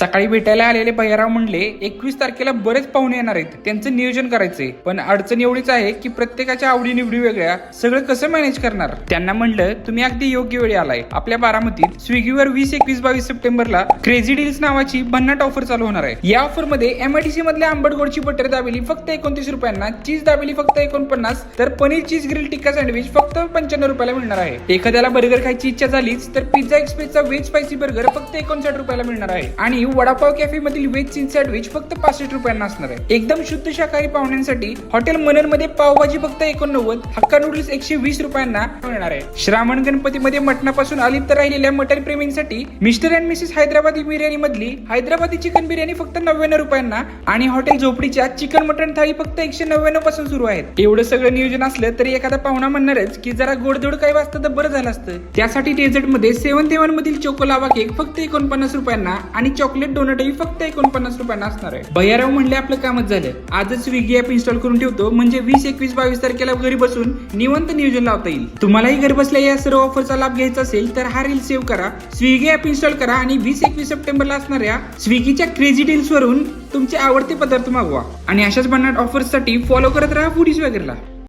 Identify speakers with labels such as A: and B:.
A: सकाळी भेटायला आलेले भैयाराव म्हणले एकवीस तारखेला बरेच पाहुणे येणार आहेत. त्यांचं नियोजन करायचंय. पण अडचण एवढीच आहे की प्रत्येकाच्या आवडी निवडी वेगळ्या. सगळं कसं मॅनेज करणार? त्यांना म्हणलं तुम्ही अगदी योग्य वेळी आलाय. आपल्या बारामतीत स्विगीवर वीस एकवीस बावीस सप्टेंबरला क्रेझी डील्स नावाची भन्नाट ऑफर चालू होणार आहे. या ऑफरमध्ये एमआयटीसी मधल्या आंबट गोडची बटर दाबेली फक्त एकोणतीस रुपयांना चीज दाबेली फक्त एकोणपन्नास तर paneer cheese grill tikka sandwich फक्त पंच्याण्णव रुपयाला मिळणार आहे. एखाद्याला बर्गर खायची इच्छा झालीच तर पिझ्झा एक्सप्रेसचा व्हेज स्पायसी बर्गर फक्त एकोणसाठ रुपयाला मिळणार आहे. आणि वडापाव कॅफे मधील व्हेज चीज सँडविच फक्त पासष्ट रुपयांना असणार आहे. एकदम शुद्ध शाकाहारी पाहुण्यांसाठी हॉटेल मननमध्ये पावभाजी फक्त एकोणनव्वद हक्का नूडल्स एकशे वीस रुपयांना मिळणार आहे. श्रावण गणपतीमध्ये मटणापासून अलिप्त राहिलेल्या मटन प्रेमींसाठी mister and Mrs Hyderabadi biryani मधली हैदराबादी चिकन बिर्याणी फक्त नव्याण्णव रुपयांना आणि हॉटेल झोपडीच्या चिकन मटन थाळी फक्त एकशे नव्याण्णवपासून सुरू आहेत. एवढं सगळं नियोजन असलं तरी एखादा पाहुणा म्हणणारच की जरा गोडधोड काही वाजतं तर बरं झालं असतं. त्यासाठी डेझर्टमध्ये सेवन देवन मधील चोको लावा केक फक्त एकोणपन्नास रुपयांना आणि चॉकलेट चॉकलेट डोनटही फक्त एकोणपन्नास रुपयांना असणार आहे. भैयाराव म्हणले आपलं कामच झालं. आजच स्विगी ऍप इन्स्टॉल करून ठेवतो. म्हणजे वीस एकवीस बावीस तारखेला घरी बसून निवंत नियोजन लावता येईल. तुम्हालाही घर बसल्या या सर्व ऑफरचा लाभ घ्यायचा असेल तर हा रील सेव्ह करा. स्विगी ऍप इन्स्टॉल करा आणि वीस एकवीस सप्टेंबरला असणाऱ्या स्विगीच्या क्रेझी डील्स वरून तुमचे आवडते पदार्थ मागवा. आणि अशाच भन्नाट ऑफर्ससाठी फॉलो करत राहा फूडीज वगैरेला.